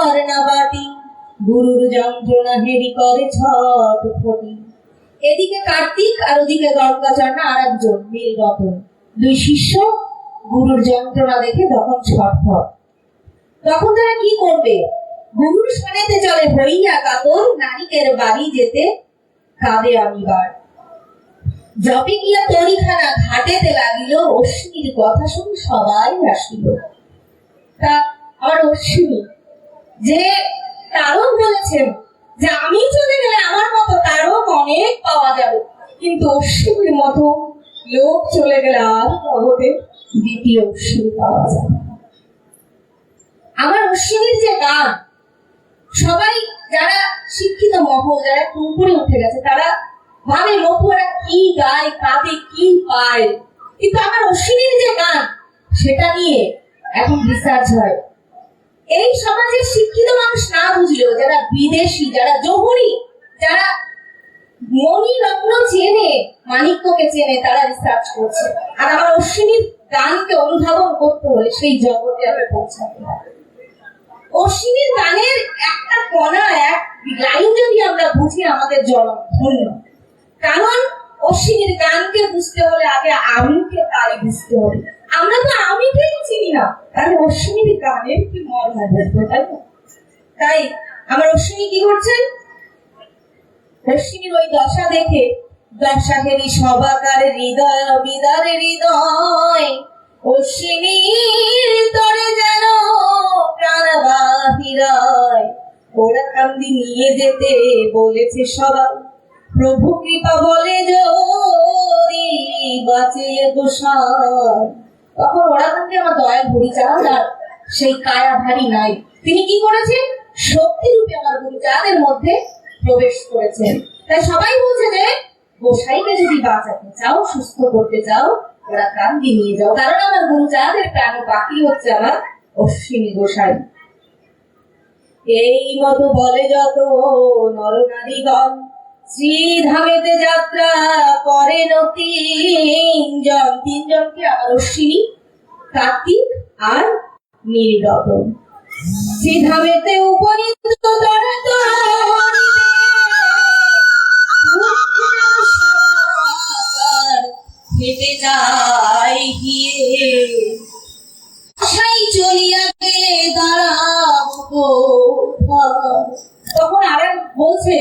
ঘর না বাটি। গুরুর যন্ত্রণা হেরি করে ছট এদিকে কার্তিক আর ওদিকে আর একজন নীল রতন। দুই শিষ্য গুরুর যন্ত্রণা দেখে তখন ছটফট তখন তারা কি করবে? গুরুর সনেতে চলে হইয়া কাতর নারিকের বাড়ি যেতে কাঁদে অনিবার। জপে গিয়া তরিখানা ঘাটেতে লাগিল, অশ্বিনীর কথা শুনে সবাই আসিল তা আমার অশ্বিনী যে তারক বলেছেন যে আমি চলে গেলে আমার মতো তারক অনেক পাওয়া যাবে। কিন্তু অশ্বিনীর মতো লোক চলে গেলে আর জগতে দ্বিতীয় অশ্বিনী পাওয়া যাবে। আমার অশ্বিনীর যে গান, সবাই যারা শিক্ষিত মহল, যারা উপরে উঠে গেছে, তারা ভাবে মহুয়ারা কি গায় কাঁদে কি পায়। কিন্তু আমার অশ্বিনীর যে গান, সেটা নিয়ে এখন রিসার্চ হয়। এই সমাজের শিক্ষিত মানুষ না বুঝলেও যারা বিদেশি, যারা জহুরি, যারা মণি রত্ন চেনে, মানিক্যকে চেনে, তারা রিসার্চ করছে। আর আমার অশ্বিনীর গানকে অনুধাবন করতে হলে সেই জগতে আমি পৌঁছাতে হবে। অশ্বিনীর গানের একটা কণা, এক লাইন যদি আমরা বুঝি, আমাদের জনম ধন্য। কারণ অশ্বিনীর গানকে বুঝতে হলে আগে আমিকে তাই বুঝতে হবে। আমরা তো আমিকেই চিনি না। তাহলে অশ্বিনীর গানের কি মর্ম বুঝব তাই আমার অশ্বিনী কি করছেন? অশ্বিনীর ওই দশা দেখে দশাহেরি সবাকার হৃদয় বিদার হৃদয়, অশ্বিনীর তরে যেন প্রাণ বাহিরায়। ওরা কান্দি নিয়ে যেতে বলেছে সবাই, প্রভু কৃপা বলে যদি বাঁচে গোসাই। তখন ওরা কান্দি আমার দয়াল হরিচাঁদ আর সেই কায়া ভারী নাই। তিনি কি করেছেন? শক্তি রূপে আমার গুরুচাঁদের মধ্যে প্রবেশ করেছেন। তাই সবাই বলছে যে, গোসাইকে যদি বাঁচাতে চাও, সুস্থ করতে চাও ওরা কান্দি নিয়ে যাও। কারণ আমার গুরুচাঁদের প্রাণ পাখি হচ্ছে আমার অশ্বিনী গোসাই। এই মতো বলে যত নরনারীগণ শ্রীধামেতে যাত্রা করেন তিনজন তিনজনকে অশ্বিনী কার্তিক আর নীলরতন শ্রীধামেতে উপনীত হেঁটে গিয়ে। চলিয়া তখন আর বলছে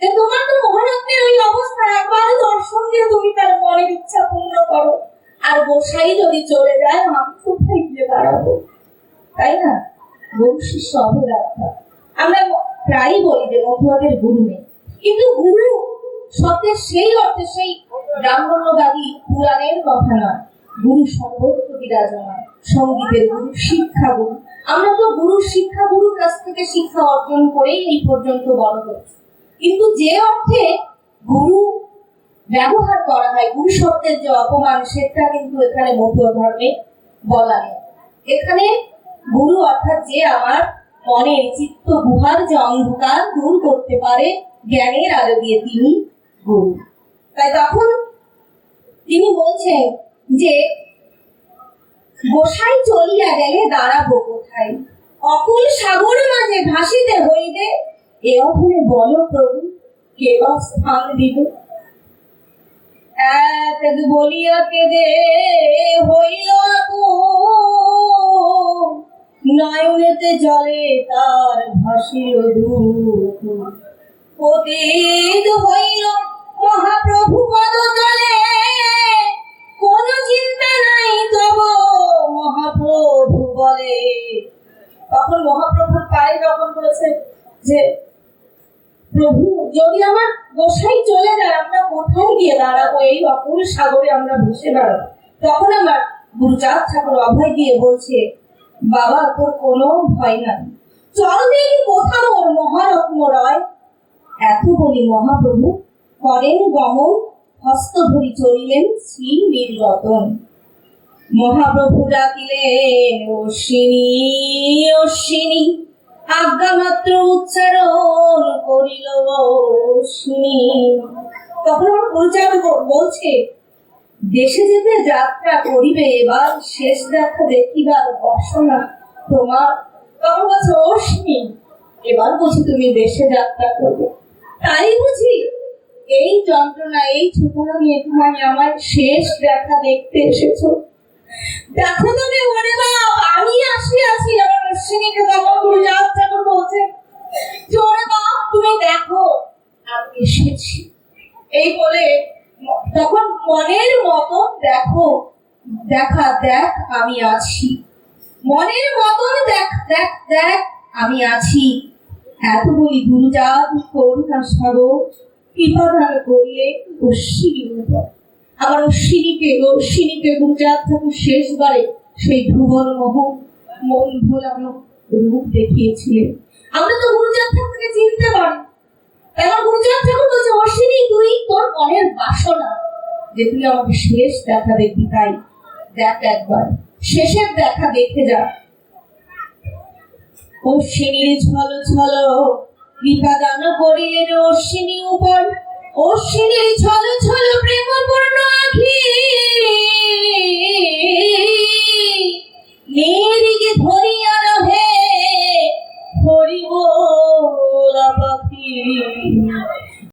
যে তোমার তো মহারত্নের ওই অবস্থা একবার দর্শন দিয়ে তুমি তার মনের ইচ্ছা পূর্ণ করো আর গোসাই যদি চলে যায় আমি কোথায় গিয়ে দাঁড়াবো তাই না? গুরু শিষ্য অভেদাত্মা আমরা প্রায়ই বলি যে মধ্যদের গুরু নেই। কিন্তু গুরু শব্দের সেই অর্থে সেই ব্রাহ্মণ্যবাদী পুরাণের কথা নয়। গুরু সর্বত্র বিরাজমান, সঙ্গীতের গুরু, শিক্ষা গুরু। আমরা তো গুরু, শিক্ষা গুরুর কাছ থেকে শিক্ষা অর্জন করেই এই পর্যন্ত বড় হয়েছি। কিন্তু যে অর্থে গুরু ব্যবহার করা হয়, গুরু শব্দের যে অপমান, সেটা কিন্তু এখানে মতুয়া ধর্মে বলা নেই। এখানে গুরু অর্থাৎ যে আমার মনের চিত্ত গুহার যে অন্ধকার দূর করতে পারে জ্ঞানের আলো দিয়ে তিনি গুরু। তাই তখন তিনি বলছেন যে, গোসাই চলিয়া গেলে দাঁড়াবো কোথায়? অকুল সাগর মাঝে ভাসিতে হইবে। এ অধরে বল প্রভু, কে স্থান দিবে? এক বলিয়া কেঁদে হইল আকুল নয়নেতে জলে তার ভাসিল দুঃখ পতিত হইল মহাপ্রভু পদ তলে কোন চিন্তা নাই তব মহাপ্রভু বলে। তখন মহাপ্রভুর পায়ে যখন বলেছে যে, প্রভু, যদি আমার গোসাই চলে যায়, আমরা কোথায় গিয়ে দাঁড়াবো? এই অকুল সাগরে আমরা বসে দাঁড়াবো তখন আমার গুরুচাঁদ ঠাকুর অভয় দিয়ে বলছে বাবা, তোর কোনো ভয় নাই চল দেখি কোথাও ওর মহারত্ন রয় এত বলি মহাপ্রভু করেন গমন হস্ত ধরি চলিলেন শ্রী নীলরতন মহাপ্রভু ডাকিলেন, অশ্বিনী অশ্বিনী আজ্ঞা মাত্র উচ্চারণ করিল অশ্বিনী। তখন আমার ব- বলছে দেশে যেতে যাত্রা করিবে, এবার শেষ দেখা দেখিবার বাসনা তোমার। তখন বলছে, অশ্মি, এবার বুঝি তুমি দেশে যাত্রা করবে। তাই বুঝি এই যন্ত্রণা, এই ছোটনা নিয়ে তুমি আমার শেষ দেখা দেখতে এসেছ। দেখো তুমি ওরে বাপ, আমি আসি আছি আমার অশ্বিনীকে তখন গুরু যাত্রা করে বলছে। ওরে বাপ, তুমি দেখো, আমি এসেছি। এই বলে তখন মনের মতন দেখো, দেখা দেখ আমি আছি। মনের মতন দেখ দেখ দেখ আমি আছি। এত বলি গুরুজাত করুণা সাগর কৃপা দান করিয়ে অশ্বিনীর উপর আবার অশ্বিনীকে অশ্বিনীকে গুরুজাত ঠাকুর শেষবারে সেই ভুবন মোহ, মন ভোলানো রূপ দেখিয়েছিলেন। আমরা তো গুরুজাত ঠাকুরকে চিনতে পারি। এবার ঠাকুর বলছে, অশ্বিনী, তুই তোর মনের বাসনা। যে তুই আমাকে শেষ দেখা দেখবি, তাই দেখ একবার। শেষের দেখা দেখে যা। অশ্বিনীর ছল ছল কৃপা দান করিলেন অশ্বিনী উপর। অশ্বিনীর ঝল ঝল